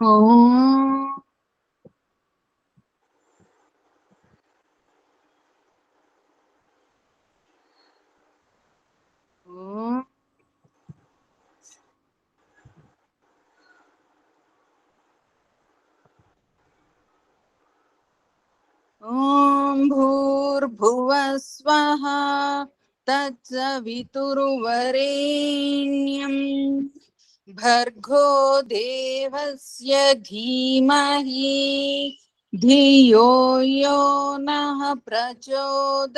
ఓం ఓం ॐ भूर्भुवस्वः तत्सवितुर्वरेण्यम् भर्गो देवस्य धीमहि धियो यो नः प्रचोदयात्।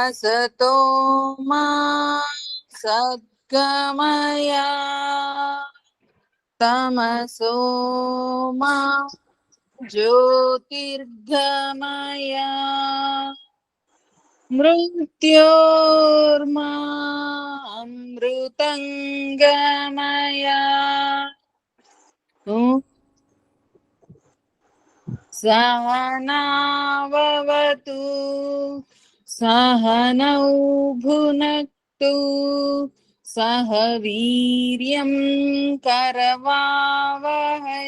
असतो मा सद्गमया तमसो मा ज्योतिर्गमया। मृत्योर्मा अमृतङ्गमया ॐ सहनावतु सहनौ भुनक्तु सह वीर्यं करवावहै।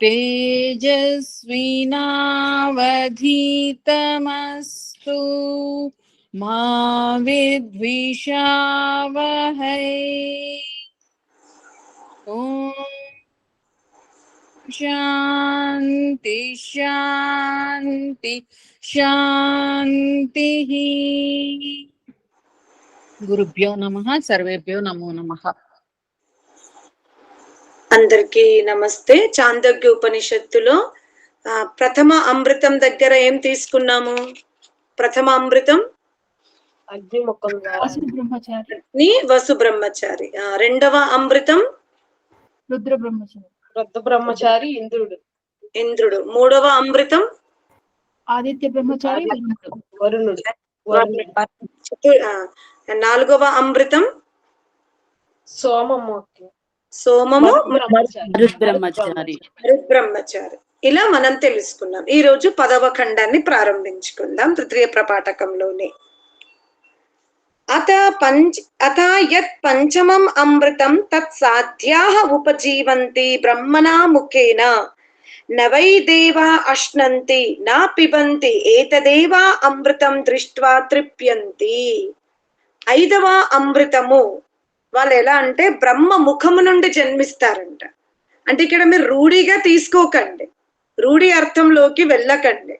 तेजस्विनावधीतमस्तु मा विद्विषावहै शान्ति शान्ति शान्तिः। गुरुभ्यो नमः सर्वेभ्यो नमो नमः। అందరికీ నమస్తే. చాందోగ్య ఉపనిషత్తులో ఆ, ప్రథమ అమృతం దగ్గర ఏం తీసుకున్నాము? ప్రథమ అమృతం? ని వసు బ్రహ్మచారి ఆ, రెండవ అమృతం? రుద్ర బ్రహ్మచారి వృద్ధ బ్రహ్మచారి ఇంద్రుడు. ఇంద్రుడు. మూడవ అమృతం? ఆదిత్య బ్రహ్మచారి వరుణుడు. నాలుగవ అమృతం? సోమమూర్తి. సోమము బ్రహ్మచారి. ఇలా మనం తెలుసుకున్నాం ఈ రోజు పదవ ఖండాన్ని ప్రారంభించుకుందాం తృతీయ ప్రపాఠకంలోనే అత పంచ అత యత్ పంచమం అమృతం తత్ సాధ్యాః ఉపజీవంతి బ్రహ్మణా ముఖేన. న వై దేవా అశ్నంతి నా పిబంతి ఏతదేవా అమృతం దృష్ట్వా తృప్యంతి. ఐదవ అమృతము వాళ్ళు ఎలా అంటే బ్రహ్మ ముఖము నుండి జన్మిస్తారంట. అంటే ఇక్కడ మీరు రూఢిగా తీసుకోకండి. రూఢి అర్థంలోకి వెళ్ళకండి.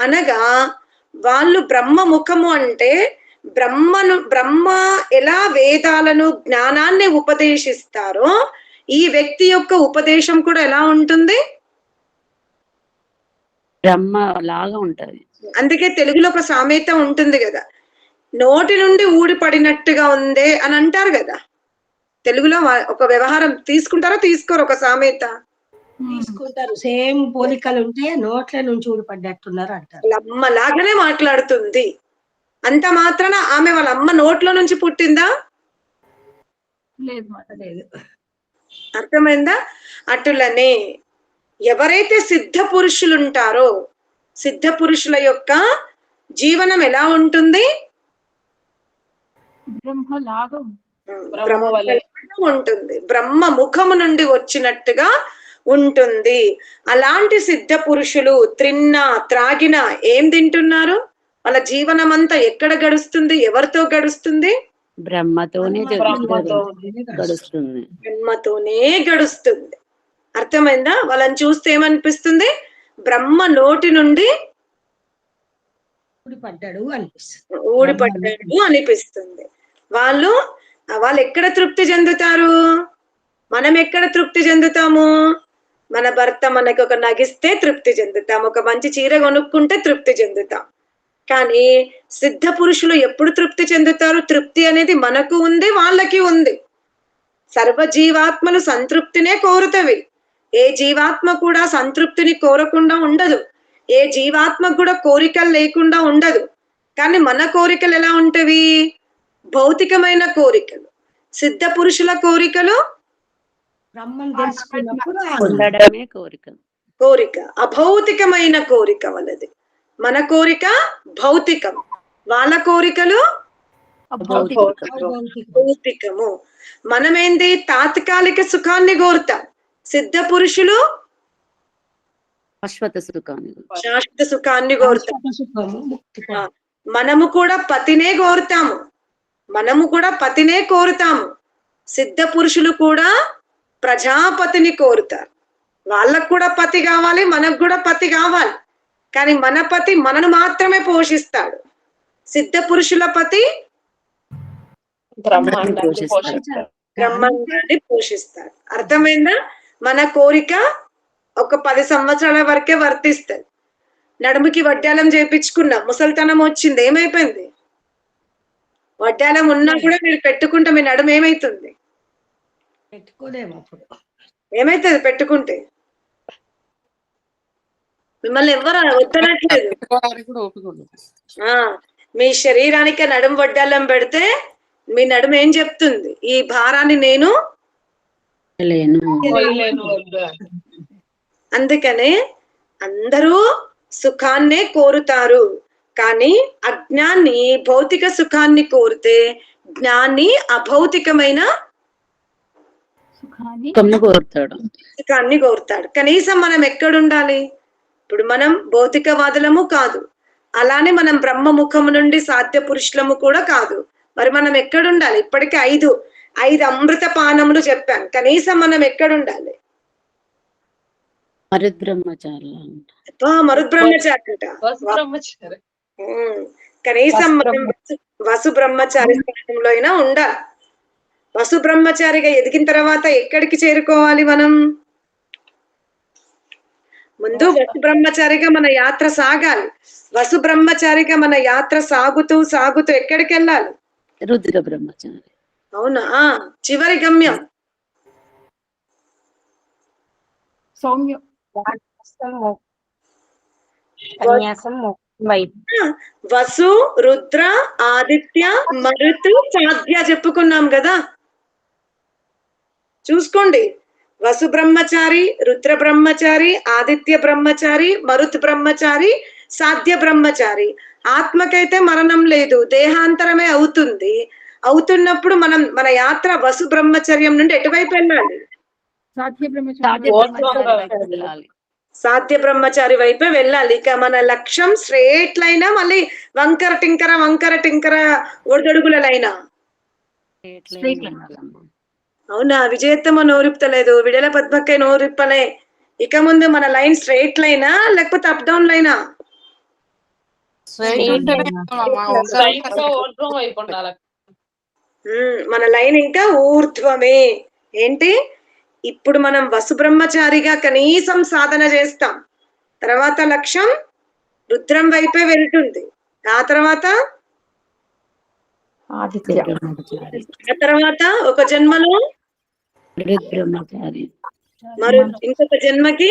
అనగా వాళ్ళు బ్రహ్మ ముఖము అంటే బ్రహ్మను బ్రహ్మ ఎలా వేదాలను జ్ఞానాన్ని ఉపదేశిస్తారో ఈ వ్యక్తి యొక్క ఉపదేశం కూడా ఎలా ఉంటుంది? బ్రహ్మ లాగా ఉంటది. అందుకే తెలుగులో ఒక సామెత ఉంటుంది కదా. నోటి నుండి ఊడిపడినట్టుగా ఉందే అని అంటారు కదా. తెలుగులో ఒక వ్యవహారం తీసుకుంటారో తీసుకోరు ఒక సామెత? తీసుకుంటారు. సేమ్ పోలికలు ఉంటే నోట్ల నుంచి ఊడిపడ్డట్టున్నారు అంటారు. అమ్మ లాగానే మాట్లాడుతుంది. అంత మాత్రాన ఆమె వాళ్ళ అమ్మ నోట్లో నుంచి పుట్టిందా? లేదు మాట లేదు. అర్థమైందా? అటులనే ఎవరైతే సిద్ధ పురుషులు ఉంటారో సిద్ధ పురుషుల యొక్క జీవనం ఎలా ఉంటుంది? బ్రహ్మ లాగా. ఉంటుంది. బ్రహ్మ ముఖము నుండి వచ్చినట్టుగా ఉంటుంది. అలాంటి సిద్ధ పురుషులు త్రిన్న త్రాగిన ఏం తింటున్నారు? వాళ్ళ జీవనం అంతా ఎక్కడ గడుస్తుంది? ఎవరితో గడుస్తుంది? బ్రహ్మతోనే బ్రహ్మతో గడుస్తుంది. బ్రహ్మతోనే గడుస్తుంది. అర్థమైందా? వాళ్ళని చూస్తే ఏమనిపిస్తుంది? బ్రహ్మ నోటి నుండి ఊడిపడ్డాడు అనిపిస్తుంది. ఊడిపడ్డాడు అనిపిస్తుంది. వాళ్ళు వాళ్ళు ఎక్కడ తృప్తి చెందుతారు? మనం ఎక్కడ తృప్తి చెందుతాము? మన భర్త మనకు ఒక నగిస్తే తృప్తి చెందుతాం ఒక మంచి చీర కొనుక్కుంటే తృప్తి చెందుతాం. కానీ సిద్ధ పురుషులు ఎప్పుడు తృప్తి చెందుతారు? తృప్తి అనేది మనకు ఉంది వాళ్ళకి ఉంది. సర్వజీవాత్మలు సంతృప్తినే కోరుతవి. ఏ జీవాత్మ కూడా సంతృప్తిని కోరకుండా ఉండదు. ఏ జీవాత్మ కూడా కోరికలు లేకుండా ఉండదు. కానీ మన కోరికలు ఎలా ఉంటవి? భౌతికమైన కోరికలు. సిద్ధ పురుషుల కోరికలు? కోరిక. కోరిక. అభౌతికమైన కోరిక వలది. మన కోరిక భౌతికం. వాళ్ళ కోరికలు. భౌతికము మనమేంది? తాత్కాలిక సుఖాన్ని కోరుతాం. సిద్ధ పురుషులు శాశ్వత సుఖాన్ని శాశ్వత సుఖాన్ని కోరుతాం. శాశ్వత సుఖము ముక్తి ఆ, మనము కూడా పతినే కోరుతాము. మనము కూడా పతినే కోరుతాము. సిద్ధ పురుషులు కూడా ప్రజాపతిని కోరుతారు. వాళ్ళకు కూడా పతి కావాలి మనకు కూడా పతి కావాలి. కానీ మన పతి మనను మాత్రమే పోషిస్తాడు. సిద్ధ పురుషుల పతి బ్రహ్మాండాన్ని పోషిస్తారు. పోషిస్తారు బ్రహ్మాండాన్ని పోషిస్తాడు. అర్థమైందా? మన కోరిక ఒక పది సంవత్సరాల వరకే వర్తిస్తుంది. నడుముకి వడ్డాలం చేపించుకున్నాం ముసలితనం వచ్చింది ఏమైపోయింది? వడ్డాలం ఉన్నా కూడా మీరు పెట్టుకుంటే మీ నడుము ఏమైతుంది? ఏమైతుంది పెట్టుకుంటే? మిమ్మల్ని ఎవరు వద్దనట్లేదు. మీ శరీరానికి నడుము వడ్డాలం పెడితే మీ నడుము ఏం చెప్తుంది? ఈ భారాన్ని నేను. అందుకనే అందరూ సుఖాన్నే కోరుతారు. కానీ అజ్ఞాన్ని భౌతిక సుఖాన్ని కోరితే జ్ఞాని అభౌతికమైన కోరుతాడు. సుఖాన్ని కోరుతాడు. కనీసం మనం ఎక్కడుండాలి? ఇప్పుడు మనం భౌతికవాదులము కాదు. అలానే మనం బ్రహ్మ ముఖము నుండి సాధ్య పురుషులము కూడా కాదు. మరి మనం ఎక్కడుండాలి? ఇప్పటికే ఐదు ఐదు అమృత పానములు చెప్పాను. కనీసం మనం ఎక్కడుండాలి? మరుద్బ్రహ్మచారులు మరుద్బ్రహ్మచారి అంట కనీసం మనం వసు- వసు బ్రహ్మచారి స్థానంలో అయినా ఉండాలి వసు బ్రహ్మచారిగా ఎదిగిన తర్వాత ఎక్కడికి చేరుకోవాలి మనం? ముందు వసు బ్రహ్మచారిగా మన యాత్ర సాగాలి. వసు బ్రహ్మచారిగా మన యాత్ర సాగుతూ సాగుతూ ఎక్కడికి వెళ్ళాలి రుద్ర బ్రహ్మచారి అవునా? చివరి గమ్యం. సౌమ్యం సన్యాసం వైపు. వసు రుద్ర ఆదిత్య మరుతు సాధ్య చెప్పుకున్నాం కదా. చూసుకోండి. వసు బ్రహ్మచారి రుద్ర బ్రహ్మచారి ఆదిత్య బ్రహ్మచారి మరుత్ బ్రహ్మచారి సాధ్య బ్రహ్మచారి. ఆత్మకైతే మరణం లేదు దేహాంతరమే అవుతుంది. అవుతున్నప్పుడు మనం మన యాత్ర వసు బ్రహ్మచర్యం నుండి ఎటువైపు వెళ్ళాలి? సాధ్య బ్రహ్మచారి వైపు వెళ్ళాలి. సాధ్య బ్రహ్మచారి వైపే వెళ్ళాలి. ఇక మన లక్ష్యం స్ట్రేట్ లైనా మళ్ళీ వంకర టింకర వంకర టింకర line. ఉండాలమ్మా. అవునా? విజయత్తమ నోరిప్పలేదు విడల పద్మక్కై నోరిప్పలే. ఇక ముందు మన లైన్ స్ట్రైట్ లైనా లేకపోతే అప్ డౌన్ లైనా? మన లైన్ ఇంకా ఊర్ధ్వమే. ఏంటి? ఇప్పుడు మనం వసు బ్రహ్మచారిగా కనీసం సాధన చేస్తాం. తర్వాత లక్ష్యం రుద్రం వైపే వెళ్తుంది. ఆ తర్వాత ఆ తర్వాత ఒక జన్మలో మరి ఇంకొక జన్మకి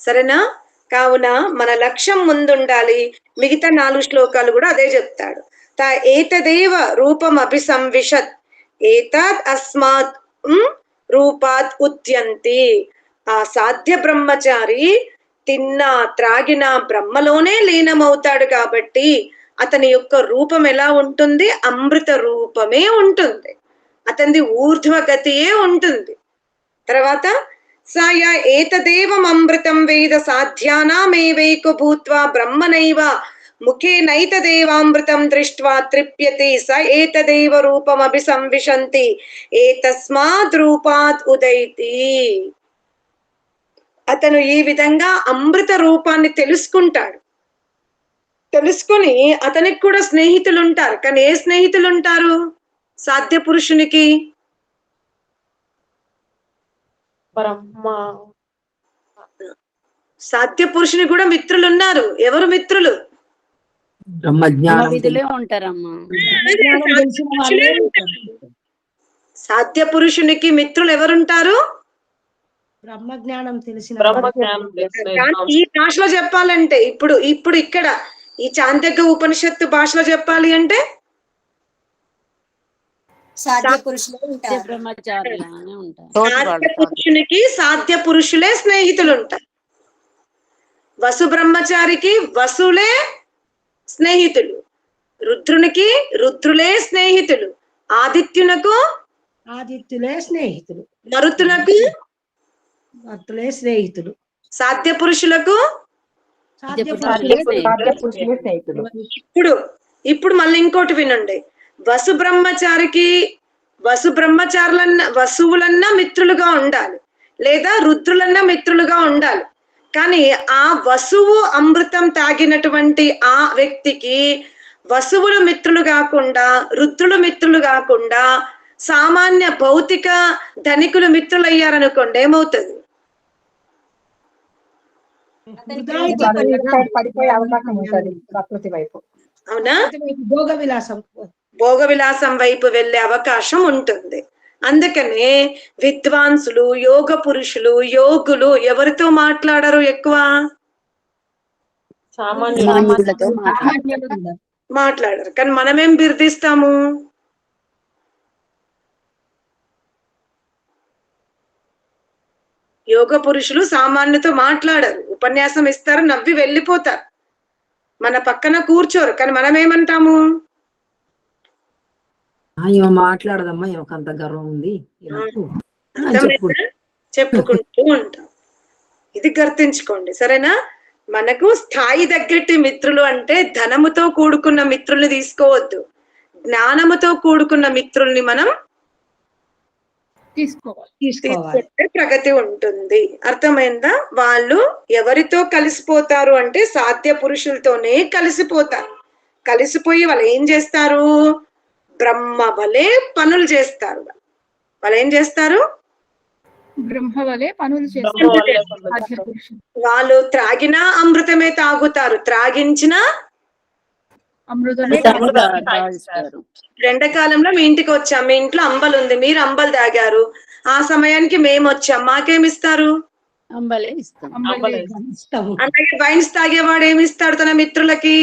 సరేనా? కావున మన లక్ష్యం ముందుండాలి. మిగతా నాలుగు శ్లోకాలు కూడా అదే చెప్తాడు. తా ఏతదేవ రూపం అభిసంవిశత్ ఏతాత్ అస్మాత్ రూపాత్ ఉత్యంతి ఆ సాధ్య బ్రహ్మచారి తిన్నా త్రాగిన బ్రహ్మలోనే లీనమవుతాడు కాబట్టి అతని యొక్క రూపం ఎలా ఉంటుంది? అమృత రూపమే ఉంటుంది. అతనిది ఊర్ధ్వగతియే ఉంటుంది. తర్వాత సాయ ఏతదేవం అమృతం వేద సాధ్యానామేవైక భూత్వా బ్రహ్మనైవ ముఖేనైతదేవామృతం దృష్ట్వా తృప్యతే స ఏతదేవ రూపమభి సంవిశంతి ఏతస్మాత్ రూపాత్ ఉదైతి అతను ఈ విధంగా అమృత రూపాన్ని తెలుసుకుంటాడు. తెలుసుకుని అతనికి కూడా స్నేహితులు ఉంటారు కానీ ఏ స్నేహితులు ఉంటారు సాధ్య పురుషునికి? బ్రహ్మ. సాధ్య పురుషుని కూడా మిత్రులు ఉన్నారు ఎవరు మిత్రులు బ్రహ్మ విధులే ఉంటారమ్మా జ్ఞానం తెలిసిన వాళ్ళే ఉంటారు. సాధ్య పురుషునికి మిత్రులు ఎవరుంటారు బ్రహ్మ జ్ఞానం తెలిసిన బ్రహ్మ వాళ్ళే జ్ఞానం తెలిసిన కానీ ఈ భాషలో చెప్పాలంటే ఇప్పుడు ఇప్పుడు ఇక్కడ ఈ చాందగ్గ ఉపనిషత్తు భాషలో చెప్పాలి అంటే? పురుషునికి సాధ్య పురుషులే స్నేహితులు ఉంటారు వసు బ్రహ్మచారికి వసులే స్నేహితులు. రుద్రునికి రుద్రులే స్నేహితులు. ఆదిత్యునకు ఆదిత్యులే స్నేహితులు. మరుతులకు భక్తులే స్నేహితులు. సాధ్య పురుషులకు. ఇప్పుడు ఇప్పుడు మళ్ళీ ఇంకోటి వినండి. వసు బ్రహ్మచారికి వసు బ్రహ్మచారులన్న వసువులన్నా మిత్రులుగా ఉండాలి. లేదా రుద్రులన్నా మిత్రులుగా ఉండాలి. కానీ ఆ వసువు అమృతం తాగినటువంటి ఆ వ్యక్తికి వసువులు మిత్రులు కాకుండా రుద్రులు మిత్రులు కాకుండా సామాన్య భౌతిక ధనికులు మిత్రులయ్యారనుకోండి ఏమవుతుంది? వృధాయితో పడిపోయే అవకాశం ఉంటుంది ప్రకృతి వైపు. అవునా? భోగ విలాసం. భోగ విలాసం వైపు వెళ్ళే అవకాశం ఉంటుంది. అందుకనే విద్వాంసులు యోగ పురుషులు యోగులు ఎవరితో మాట్లాడరు ఎక్కువ? మాట్లాడరు. కానీ మనమేం బిర్దిస్తాము? యోగ పురుషులు సామాన్యుతో మాట్లాడరు. ఉపన్యాసం ఇస్తారు నవ్వి వెళ్ళిపోతారు. మన పక్కన కూర్చోరు. కానీ మనం ఏమంటాము ఈమె మాట్లాడదమ్మా ఈమెకు అంత గర్వం ఉంది? చెప్పుకుంటూ ఉంటాం. ఇది గుర్తుంచుకోండి సరేనా? మనకు స్థాయి తగ్గట్టి మిత్రులు అంటే ధనముతో కూడుకున్న మిత్రుల్ని తీసుకోవద్దు. జ్ఞానముతో కూడుకున్న మిత్రుల్ని మనం తీసుకోవాలి తీసుకోవాలి. తీసుకుంటే ప్రగతి ఉంటుంది. అర్థమైందా? వాళ్ళు ఎవరితో కలిసిపోతారు అంటే సాధ్య పురుషులతోనే కలిసిపోతారు. కలిసిపోయి వాళ్ళు ఏం చేస్తారు? బ్రహ్మ వలె పనులు చేస్తారు. వాళ్ళు ఏం చేస్తారు? బ్రహ్మ వలె పనులు వాళ్ళు త్రాగినా అమృతమే తాగుతారు. త్రాగించిన అమృతమే. ఎండాకాలంలో మీ ఇంటికి వచ్చాం. మీ ఇంట్లో అంబలు ఉంది. మీరు అంబలు తాగారు. ఆ సమయానికి మేము వచ్చాం. మాకేమిస్తారు అలాగే వైన్స్ తాగేవాడు ఏమిస్తాడు తన మిత్రులకి.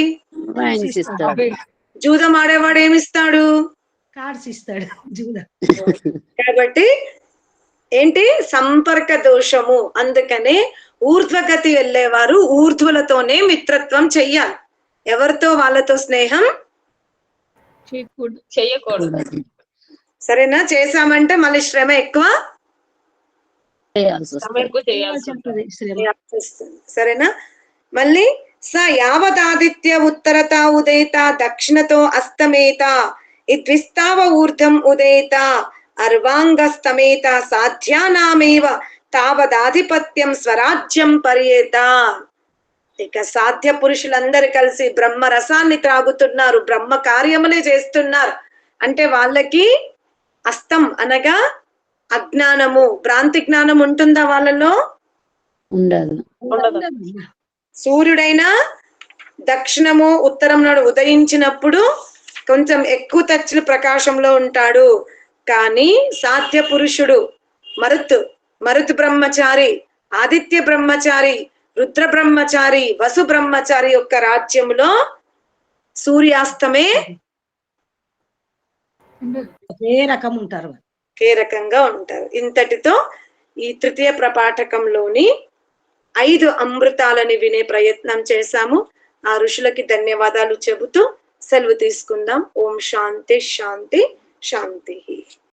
జూదం ఆడేవాడు ఏమిస్తాడు? కార్డ్స్ ఇస్తాడు జూద. కాబట్టి ఏంటి? సంపర్క దోషము. అందుకనే ఊర్ధ్వగతి వెళ్ళేవారు ఊర్ధ్వులతోనే మిత్రత్వం చెయ్యాలి. ఎవరితో? వాళ్ళతో స్నేహం? చేయకూడదు చెయ్యకూడదు. సరేనా? చేశామంటే మళ్ళీ శ్రమ ఎక్కువ. సరేనా? మళ్ళీ స యావదాదిత్య ఉత్తరత ఉదయత దక్షిణతో అస్తమేత ఇద్విస్తావ ఊర్ధం ఉదయత అర్వాంగస్తమేత సాధ్యానామేవ తావదాధిపత్యం స్వరాజ్యం పర్యేత ఇక సాధ్య పురుషులందరూ కలిసి బ్రహ్మ రసాన్ని త్రాగుతున్నారు బ్రహ్మ కార్యమునే చేస్తున్నారు. అంటే వాళ్ళకి అస్తం అనగా అజ్ఞానము భ్రాంతి జ్ఞానం ఉంటుందా వాళ్ళలో? ఉండదు. ఉండదు. సూర్యుడైనా దక్షిణము ఉత్తరం నాడు ఉదయించినప్పుడు కొంచెం ఎక్కువ తచ్చిన ప్రకాశంలో ఉంటాడు కానీ సాధ్య పురుషుడు మరుత్ మరుత్ బ్రహ్మచారి ఆదిత్య బ్రహ్మచారి రుద్ర బ్రహ్మచారి వసు బ్రహ్మచారి యొక్క రాజ్యములో సూర్యాస్తమే. ఒకే రకం ఉంటారు. ఒకే రకంగా ఉంటారు ఇంతటితో ఈ తృతీయ ప్రపాఠకంలోని ఐదు అమృతాలని వినే ప్రయత్నం చేశాము. ఆ ఋషులకి ధన్యవాదాలు చెబుతూ సెలవు తీసుకుందాం. ఓం శాంతి శాంతి శాంతి.